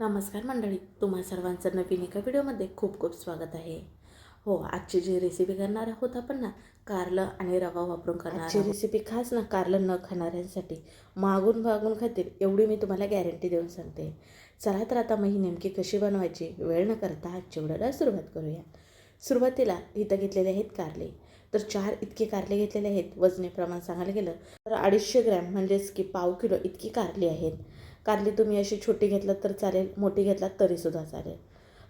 नमस्कार मंडळी तुम्हा सर्वांचं नवीन एका व्हिडिओमध्ये खूप खूप स्वागत आहे. हो आजची जी रेसिपी करणार आहोत आपण ना कारलं आणि रवा वापरून करणार आजची रेसिपी खास ना कारलं न खाणाऱ्यांसाठी मागून मागून खातील एवढी मी तुम्हाला गॅरंटी देऊन सांगते. चला तर आता मग ही नेमकी कशी बनवायची वेळ न करता आजच्या व्हिडिओला सुरुवात करूया. सुरुवातीला इथं घेतलेले आहेत कारले. तर चार इतके कारले घेतलेले आहेत वजनी प्रमाण सांगायला गेलं तर अडीचशे ग्रॅम म्हणजेच की पाव किलो इतकी कारली आहेत. कारली तुम्ही अशी छोटी घेतलात तर चालेल मोठी घेतलात तरीसुद्धा चालेल.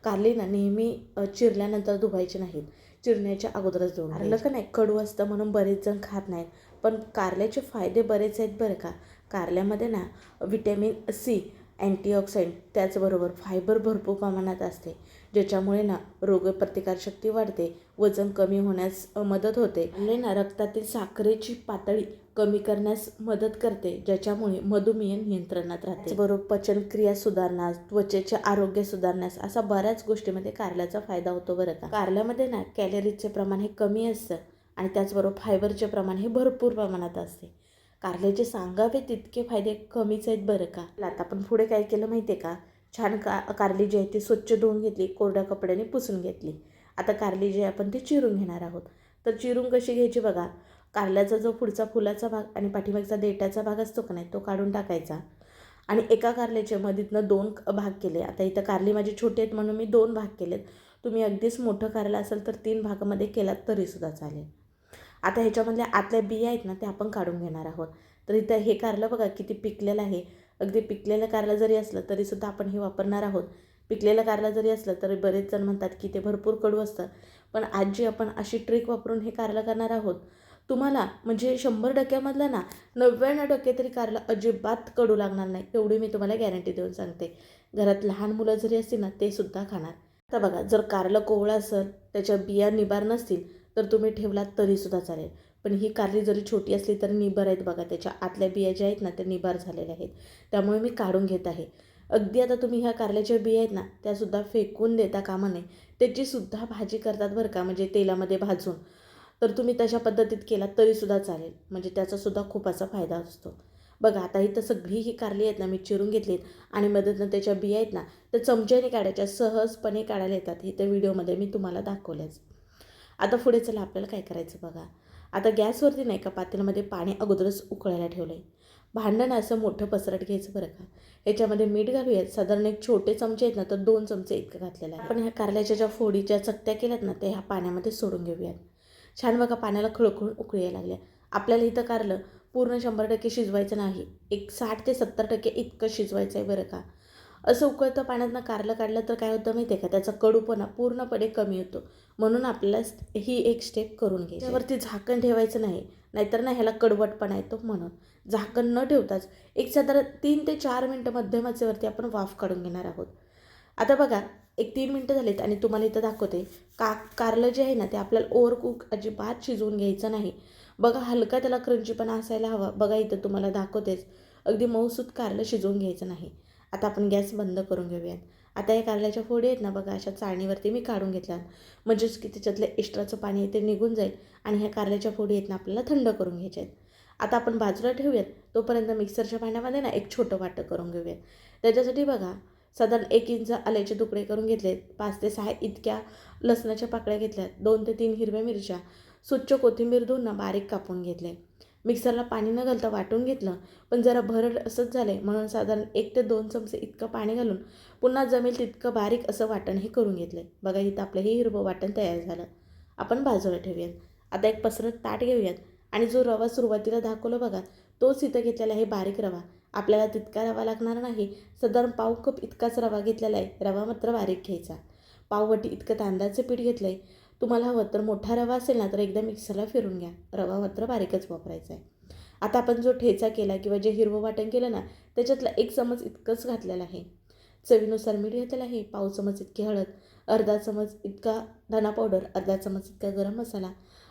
कारली ना नेहमी चिरल्यानंतर धुवायची नाहीत. चिरण्याच्या अगोदरच धुवून कारलं का नाही कडू असतं म्हणून बरेच जण खात नाहीत. पण कारल्याचे फायदे बरेच आहेत बरं का. कारल्यामध्ये ना विटॅमिन सी अँटीऑक्सिडंट त्याचबरोबर फायबर भरपूर प्रमाणात असते. ज्याच्यामुळे ना रोगप्रतिकारशक्ती वाढते वजन कमी होण्यास मदत होते. आणि ना रक्तातील साखरेची पातळी कमी करण्यास मदत करते ज्याच्यामुळे मधुमेह नियंत्रणात राहते. बरोबर पचनक्रिया सुधारण्यास त्वचेचे आरोग्य सुधारण्यास असा बऱ्याच गोष्टीमध्ये कारल्याचा फायदा होतो बरं का. कारल्यामध्ये ना कॅलरीजचे प्रमाण हे कमी असतं आणि त्याचबरोबर फायबरचे प्रमाण हे भरपूर प्रमाणात असते. कारल्याचे सांगावे तितके फायदे कमीच आहेत बरं का. आता आपण पुढे काय केलं माहिती आहे का? छान का कारली जी आहे ती स्वच्छ धुवून घेतली कोरड्या कपड्याने पुसून घेतली. आता कारली जी आहे आपण ती चिरून घेणार आहोत. तर चिरून कशी घ्यायची बघा कारल्याचा जो पुढचा फुलाचा भाग आणि पाठीमागचा देठाचा भाग असतो का नाही तो काढून टाकायचा. आणि एका कारल्याच्या मधीतनं दोन भाग केले. आता इथं कारली माझी छोटी आहेत म्हणून मी दोन भाग केलेत. तुम्ही अगदीच मोठं कारलं असेल तर तीन भागामध्ये केलात तरीसुद्धा चालेल. आता ह्याच्यामधल्या आतल्या बिया आहेत ना त्या आपण काढून घेणार आहोत. तर इथं हे कारलं बघा किती पिकलेलं आहे. अगदी पिकलेलं कारलं जरी असलं तरीसुद्धा आपण हे वापरणार आहोत. पिकलेलं कारलं जरी असलं तरी बरेच जण म्हणतात की ते भरपूर कडू असतं. पण आज जी आपण अशी ट्रिक वापरून हे कारलं करणार आहोत. तुम्हाला म्हणजे शंभर टक्क्यामधलं ना नव्याण्णव टक्के तरी कारलं अजिबात कडू लागणार नाही एवढी मी तुम्हाला गॅरंटी देऊन सांगते. घरात लहान मुलं जरी असतील ना ते सुद्धा खाणार. आता बघा जर कारलं कोवळं असेल त्याच्या बिया निबार नसतील तर तुम्ही ठेवलात तरीसुद्धा चालेल. पण ही कारली जरी छोटी असली तरी निबार आहेत बघा त्याच्या आतल्या बिया ज्या आहेत ना त्या निबार झालेल्या आहेत. त्यामुळे मी काढून घेत आहे. अगदी आता तुम्ही ह्या कारल्याच्या बिया आहेत ना त्यासुद्धा फेकून देता कामा नये. त्याची सुद्धा भाजी करतात बरं का म्हणजे तेलामध्ये भाजून. तर तुम्ही तशा पद्धतीत केलात तरीसुद्धा चालेल. म्हणजे त्याचासुद्धा खूप असा फायदा असतो. बघा आता इथं सगळी ही कारली आहेत ना मी चिरून घेतलीत आणि मदतनं त्याच्या बिया आहेत ना त्या चमच्याने काढायच्या सहजपणे काढायला येतात. हे त्या व्हिडिओमध्ये मी तुम्हाला दाखवल्याच. आता पुढे चला आपल्याला काय करायचं बघा. आता गॅसवरती नाही का पातेल्यामध्ये पाणी अगोदरच उकळायला ठेवलं आहे भांडण असं मोठं पसरट घ्यायचं बरं का. याच्यामध्ये मीठ घालूयात. साधारण एक छोटे चमचे आहेत ना तर दोन चमचे इतकं घातलेलं आहे. आपण ह्या कारल्याच्या ज्या फोडीच्या चकत्या केल्यात ना त्या ह्या पाण्यामध्ये सोडून घेऊयात. छान बघा पाण्याला खळखळून उकळायला लागल्या. आपल्याला इथं कारलं पूर्ण शंभर टक्के शिजवायचं नाही. एक साठ ते सत्तर टक्के इतकं शिजवायचं आहे बरं का. असं उकळतं पाण्यातनं कारलं काढलं तर काय होतं माहिती आहे का? त्याचा कडूपणा पूर्णपणे कमी होतो. म्हणून आपल्याला ही एक स्टेप करून घ्यायची. त्यावरती झाकण ठेवायचं नाही. नाहीतर ना ह्याला कडवटपणा येतो म्हणून. झाकण न ठेवताच एक साधारण तीन ते चार मिनटं मध्यमाचेवरती आपण वाफ काढून घेणार आहोत. आता बघा एक तीन मिनटं झालीत आणि तुम्हाला इथं दाखवते. का कारलं जे आहे ना ते आपल्याला ओव्हर कुक अजिबात शिजवून घ्यायचं नाही. बघा हलका त्याला क्रंचीपणा असायला हवा. बघा इथं तुम्हाला दाखवतेच. अगदी मऊसूत कारलं शिजवून घ्यायचं नाही. आता आपण गॅस बंद करून घेऊयात. आता या कारल्याच्या फोडी आहेत ना बघा अशा चाळणीवरती मी काढून घेतल्यात. म्हणजेच की त्याच्यातलं एक्स्ट्राचं पाणी आहे ते निघून जाईल आणि ह्या कारल्याच्या फोडी आहेत ना आपल्याला थंड करून घ्यायच्या आहेत. आता आपण बाजूला ठेवूयात. तोपर्यंत मिक्सरच्या पाण्यामध्ये ना एक छोटं वाटं करून घेऊयात. त्याच्यासाठी बघा साधारण एक इंच आल्याचे तुकडे करून घेतले. पाच ते सहा इतक्या लसणाच्या पाकळ्या घेतल्या. दोन ते तीन हिरव्या मिरच्या स्वच्छ कोथिंबीर धुवून बारीक कापून घेतले. मिक्सरला पाणी न घालता वाटून घेतलं पण जरा भरड असंच झालं. आहे म्हणून साधारण एक ते दोन चमचे इतकं पाणी घालून पुन्हा जमेल तितकं बारीक असं वाटण हे करून घेतलं. आहे बघा इथं आपलं हे हिरवं वाटण तयार झालं. आपण बाजूला ठेवूयात. आता एक पसरत ताट घेऊयात. आणि जो रवा सुरुवातीला दाखवलं बघा तोच इथं घेतलेला आहे बारीक रवा. आपल्याला तितका रवा लागणार नाही. साधारण पाव कप इतकाच रवा घेतलेला आहे. रवा मात्र बारीक घ्यायचा. पाववटी इतकं तांदळाचं पीठ घेतलं आहे तुम्हाला हवं तर मोठा रवा असेल ना तर एकदा मिक्सरला फिरून घ्या. रवा मात्र बारीकच वापरायचा आहे. आता आपण जो ठेचा केला किंवा जे हिरवं वाटण केलं ना त्याच्यातला एक चमच इतकंच घातलेलं आहे. चवीनुसार मीठ घेतलेलं आहे. पाव चमच इतकी हळद अर्धा चमच इतका धना पावडर अर्धा चमच इतका गरम मसाला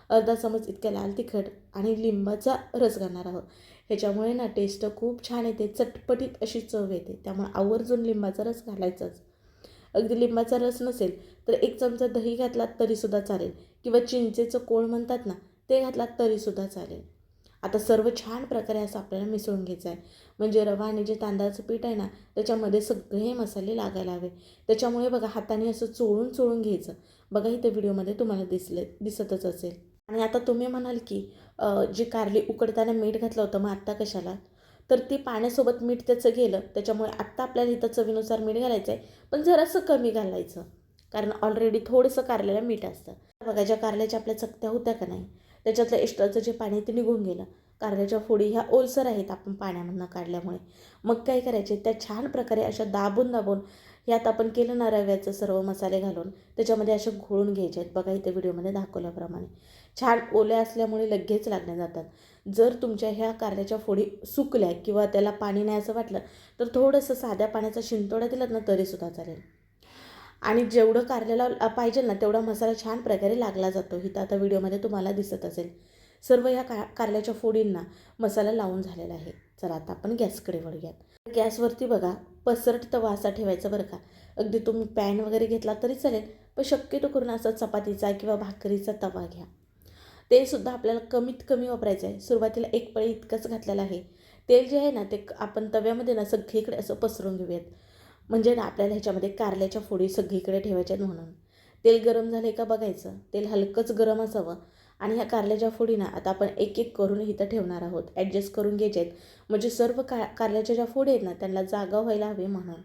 अर्धा चमच इतक्या लाल तिखट आणि लिंबाचा रस घालणार आहोत. ह्याच्यामुळे ना टेस्ट खूप छान येते चटपटीत अशी चव येते. त्यामुळे आवर्जून लिंबाचा रस घालायचाच. अगदी लिंबाचा रस नसेल तर एक चमचा दही घातलात तरीसुद्धा चालेल. किंवा चिंचेचं कोळ म्हणतात ना ते घातलात तरीसुद्धा चालेल. आता सर्व छान प्रकारे असं आपल्याला मिसळून घ्यायचं आहे. म्हणजे रवा आणि जे तांदळाचं पीठ आहे ना त्याच्यामध्ये सगळे मसाले लागायला हवे. त्याच्यामुळे बघा हाताने असं चोळून चोळून घ्यायचं. बघा इथे व्हिडिओमध्ये तुम्हाला दिसले दिसतच असेल. आणि आता तुम्ही म्हणाल की जी कारली उकडताना मीठ घातलं होतं मग आत्ता कशाला? तर ती पाण्यासोबत मीठ त्याचं गेलं त्याच्यामुळे आत्ता आपल्याला इथं चवीनुसार मीठ घालायचं आहे पण जरासं कमी घालायचं. कारण ऑलरेडी थोडंसं कारलेलं मीठ असतं. बघा ज्या कारल्याच्या आपल्या चकत्या होत्या का नाही त्याच्यातलं एक्स्ट्राचं जे पाणी ते निघून गेलं. कारल्याच्या फोडी ह्या ओलसर आहेत आपण पाण्यामधनं काढल्यामुळे. मग काय करायचे? त्या छान प्रकारे अशा दाबून दाबून यात आपण केलं ना रव्याचं सर्व मसाले घालून त्याच्यामध्ये असे घोळून घ्यायचे आहेत. बघा इथे व्हिडिओमध्ये दाखवल्याप्रमाणे. छान ओल्या असल्यामुळे लगेच लागल्या जातात. जर तुमच्या ह्या कारल्याच्या फोडी सुकल्या किंवा त्याला पाणी नाही असं वाटलं तर थोडंसं साध्या पाण्याचा शिंतोडा दिलात ना तरीसुद्धा चालेल. आणि जेवढं कारल्याला पाहिजे ना तेवढा मसाला छान प्रकारे लागला जातो. इथं आता व्हिडिओमध्ये तुम्हाला दिसत असेल. सर्व या का कारल्याच्या फोडींना मसाला लावून झालेला आहे. चला आता आपण गॅसकडे वळूयात. गॅसवरती बघा पसरट तवा असा ठेवायचा बरं का. अगदी तुम्ही पॅन वगैरे घेतला तरी चालेल पण शक्यतो करून असं चपातीचा किंवा भाकरीचा तवा घ्या. तेलसुद्धा आपल्याला कमीत कमी वापरायचं आहे. सुरुवातीला एक पळी इतकंच घातलेलं आहे. तेल जे आहे ना ते आपण तव्यामध्ये ना सगळीकडे असं पसरून घेऊयात. म्हणजे ना आपल्याला ह्याच्यामध्ये कारल्याच्या फोडी सगळीकडे ठेवायच्यात म्हणून. तेल गरम झालं आहे का बघायचं? तेल हलकंच गरम असावं. आणि ह्या कारल्याच्या फोडी ना आता आपण एक एक करून इथं ठेवणार आहोत. ॲडजस्ट करून घ्यायचे आहेत म्हणजे सर्व का कारल्याच्या ज्या फोडी आहेत ना त्यांना जागा व्हायला हवी म्हणून.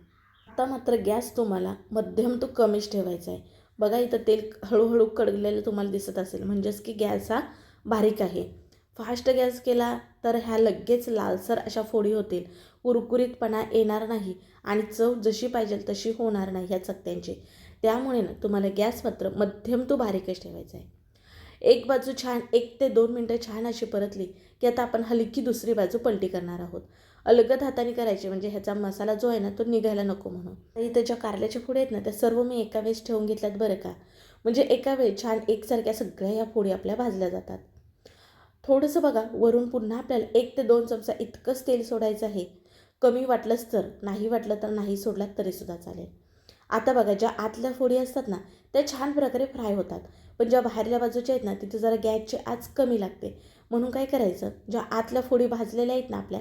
आता मात्र गॅस तुम्हाला मध्यम तो कमीच ठेवायचा आहे. बघा इथं तेल हळूहळू कडलेलं तुम्हाला दिसत असेल. म्हणजेच की गॅस हा बारीक आहे. फास्ट गॅस केला तर ह्या लगेच लालसर अशा फोडी होतील. कुरकुरीतपणा येणार नाही आणि चव जशी पाहिजे तशी होणार नाही ह्या चकत्यांची. त्यामुळे ना तुम्हाला गॅस मात्र मध्यम तो बारीकच ठेवायचा आहे. एक बाजू छान एक ते दोन मिनटं छान अशी परतली की आता आपण हलकी दुसरी बाजू पलटी करणार आहोत. अलगद हाताने करायचे. म्हणजे ह्याचा मसाला जो आहे ना तो निघायला नको म्हणून. इथं ज्या कारल्याच्या फोडी आहेत ना त्या सर्व मी एका वेळेस ठेवून घेतल्यात बरं का. म्हणजे एका वेळी छान एकसारख्या सगळ्या ह्या फोडी आपल्या भाजल्या जातात. थोडंसं बघा वरून पुन्हा आपल्याला एक ते दोन चमचा इतकंच तेल सोडायचं आहे. कमी वाटलंच तर नाही वाटलं तर नाही सोडलात तरीसुद्धा चालेल. आता बघा ज्या आतल्या फोडी असतात ना त्या छान प्रकारे फ्राय होतात. पण ज्या बाहेरल्या बाजूच्या आहेत ना तिथे जरा गॅसची आज कमी लागते. म्हणून काय करायचं ज्या आतल्या फोडी भाजलेल्या आहेत ना आपल्या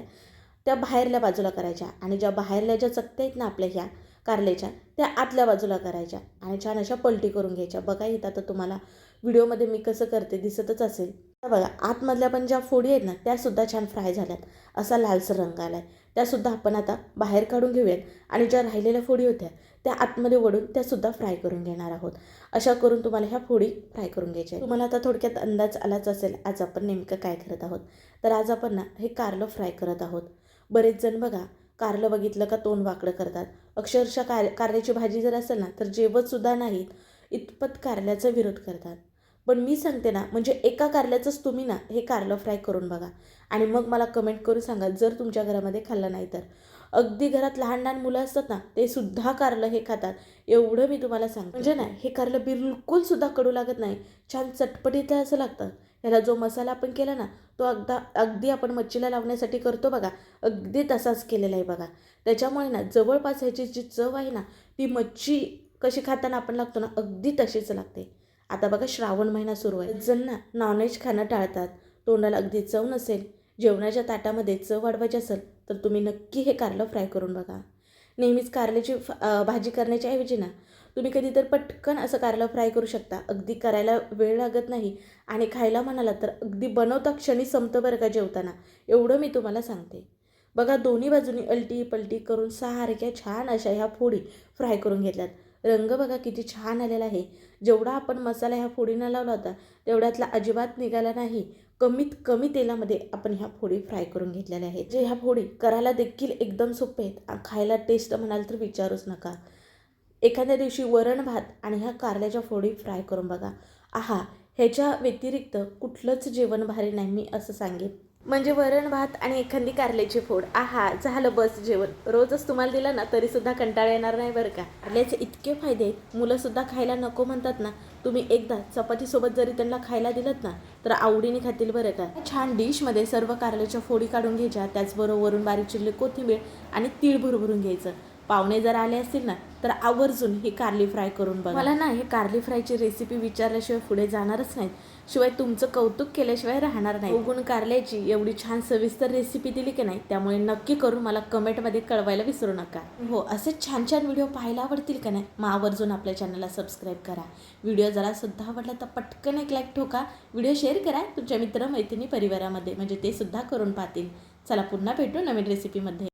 त्या बाहेरल्या बाजूला करायच्या आणि ज्या बाहेरल्या ज्या चकत्या आहेत ना आपल्या ह्या कारल्याच्या त्या आतल्या बाजूला करायच्या आणि छान अशा पलटी करून घ्यायच्या. बघा इथं आता तुम्हाला व्हिडिओमध्ये मी कसं करते दिसतच असेल. तर बघा आतमधल्या पण ज्या फोडी आहेत ना त्यासुद्धा छान फ्राय झाल्यात. असा लालसर रंग आला आहे त्यासुद्धा आपण आता बाहेर काढून घेऊयात आणि ज्या राहिलेल्या फोडी होत्या त्या आतमध्ये वळून त्यासुद्धा फ्राय करून घेणार आहोत. अशा करून तुम्हाला ह्या फोडी फ्राय करून घ्यायच्या तुम्हाला आता थोडक्यात अंदाज आलाच असेल आज आपण नेमकं काय करत आहोत? तर आज आपण ना हे कारलं फ्राय करत आहोत. बरेच जण बघा कारलं बघितलं का तोंड वाकडं करतात. अक्षरशः कार कारल्याची भाजी जर असेल ना तर जेवतसुद्धा नाहीत. इतपत कारल्याचा विरोध करतात. पण मी सांगते ना म्हणजे एका कारल्याचंच तुम्ही ना हे कारलं फ्राय करून बघा. आणि मग मला कमेंट करून सांगा जर तुमच्या घरामध्ये खाल्लं नाही तर. अगदी घरात लहान लहान मुलं असतात ना ते सुद्धा कारलं हे खातात. एवढं मी तुम्हाला सांगते. म्हणजे ना हे कारलं बिलकुल सुद्धा कडू लागत नाही. छान चटपटीतलं असं लागतं. ह्याला जो मसाला आपण केला ना तो अगदा अगदी आपण मच्छीला लावण्यासाठी करतो बघा. अगदी तसाच केलेला आहे बघा. त्याच्यामुळे ना जवळपास ह्याची जी चव आहे ना ती मच्छी कशी खाताना आपण लागतो ना अगदी तशीच लागते. आता बघा श्रावण महिना सुरू आहे. जण ना नॉनव्हेज खाणं टाळतात. तोंडाला अगदी चव नसेल जेवणाच्या ताटामध्ये चव वाढवायची असेल तर तुम्ही नक्की हे कारलं फ्राय करून बघा. नेहमीच कारल्याची फ भाजी करण्याच्या ऐवजी ना तुम्ही कधी तर पटकन असं कारलं फ्राय करू शकता. अगदी करायला वेळ लागत नाही आणि खायला म्हणाला तर अगदी बनवता क्षणी संपतं बरं का जेवताना. एवढं मी तुम्हाला सांगते. बघा दोन्ही बाजूनी अलटी पलटी करून सारख्या छान अशा ह्या फोडी फ्राय करून घेतल्यात. रंग बघा किती छान आलेला आहे. जेवढा आपण मसाला ह्या फोडीनं लावला होता तेवढ्यातला अजिबात निघाला नाही. कमीत कमी तेलामध्ये आपण ह्या फोडी फ्राय करून घेतलेल्या आहेत. जे ह्या फोडी करायला देखील एकदम सोपे आहेत. खायला टेस्ट म्हणाल तर विचारूच नका. एखाद्या दिवशी वरण भात आणि ह्या कारल्याच्या फोडी फ्राय करून बघा. आहा ह्याच्या व्यतिरिक्त कुठलंच जेवण भारी नाही मी असं सांगेन. म्हणजे वरण भात आणि एखादी कारल्याची फोड. आहा झालं बस जेवण. रोजच तुम्हाला दिलं ना तरीसुद्धा कंटाळा येणार नाही बरं का? कारल्याचे इतके फायदे आहेत. मुलंसुद्धा खायला नको म्हणतात ना. तुम्ही एकदा चपातीसोबत जरी त्यांना खायला दिलं ना तर आवडीने खातील बरं का? छान डिशमध्ये सर्व कारल्याच्या फोडी काढून घ्यायच्या. त्याचबरोबर वरून बारीक चिरले कोथिंबीर आणि तीळ भरभरून घ्यायचं. पाहुणे जर आले असतील ना तर आवर्जून ही कारली फ्राय करून बघा. मला ना हे कारली फ्रायची रेसिपी विचारल्याशिवाय पुढे जाणारच नाहीत. शिवाय तुमचं कौतुक केल्याशिवाय राहणार नाही. उगून कारल्याची एवढी छान सविस्तर रेसिपी दिली की नाही त्यामुळे नक्की करून मला कमेंटमध्ये कळवायला विसरू नका. हो असे छान छान व्हिडिओ पाहायला आवडतील का नाही मग आवर्जून आपल्या चॅनलला सबस्क्राईब करा. व्हिडिओ जरा सुद्धा आवडला तर पटकन एक लाईक ठोका. व्हिडिओ शेअर करा तुमच्या मित्र मैत्रिणी परिवारामध्ये म्हणजे ते सुद्धा करून पाहतील. चला पुन्हा भेटू नवीन रेसिपीमध्ये